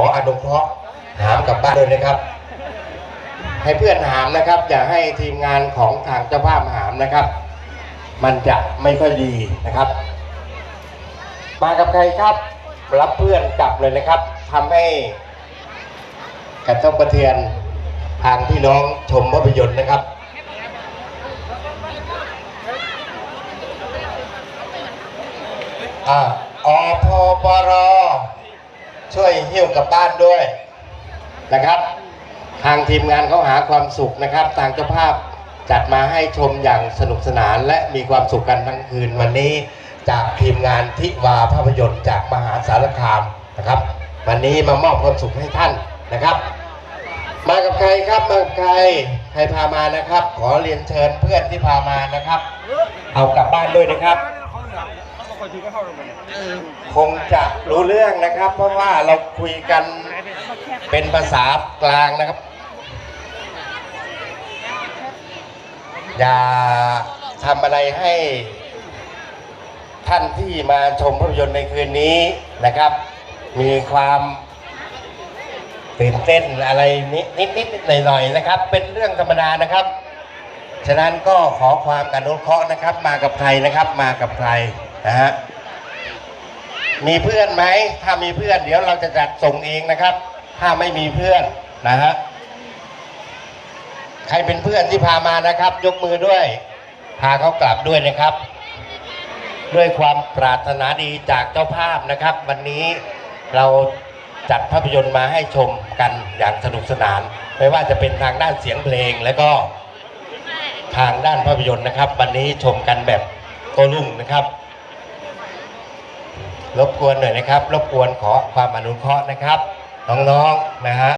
ออนุเคราะห์หามกลับบ้านด้วยนะครับ ให้เพื่อนหามนะครับ อย่าให้ทีมงานของทางเจ้าภาพหามนะครับ มันจะไม่ค่อยดีนะครับ มากับใครครับ รับเพื่อนกลับเลยนะครับทำให้กระทบกระเทือนทางพี่น้องชมภาพยนตร์นะครับอ่าอพปร ช่วยหิ้วกลับบ้านด้วยนะครับ ทางทีมงานเขาหาความสุขนะครับ ทางเจ้าภาพจัดมาให้ชมอย่างสนุกสนาน และมีความสุขกันทั้งคืนวันนี้จากทีมงานทิวาภาพยนตร์จากมหาสารคามนะครับ วันนี้มามอบความสุขให้ท่านนะครับ มากับใครครับมากับใครใครพามานะครับ ขอเรียนเชิญเพื่อนที่พามานะครับ เอากลับบ้านด้วยนะครับ คงจะรู้เรื่องนะครับ เพราะว่าเราคุยกันเป็นภาษากลางนะครับ อย่าทำอะไรให้ท่านที่มาชมภาพยนตร์ในคืนนี้นะครับ มีความตื่นเต้นอะไรนิดนิดนิดหน่อยหน่อยๆนะครับ เป็นเรื่องธรรมดานะครับ ฉะนั้นก็ขอความกรุเคราะห์นะครับ มากับใครนะครับ มากับใคร นะฮะมีเพื่อนไหม ถ้ามีเพื่อนเดี๋ยวเราจะจัดส่งเองนะครับ ถ้าไม่มีเพื่อนนะฮะใครเป็นเพื่อนที่พามานะครับ ยกมือด้วย พาเขากลับด้วยนะครับ ด้วยความปรารถนาดีจากเจ้าภาพนะครับ วันนี้เราจัดภาพยนตร์มาให้ชมกันอย่างสนุกสนาน ไม่ว่าจะเป็นทางด้านเสียงเพลงและก็ทางด้านภาพยนตร์นะครับ วันนี้ชมกันแบบโตรุ่งนะครับ รบกวนหน่อยนะครับ รบกวนขอความอนุเคราะห์นะครับ น้องๆนะฮะ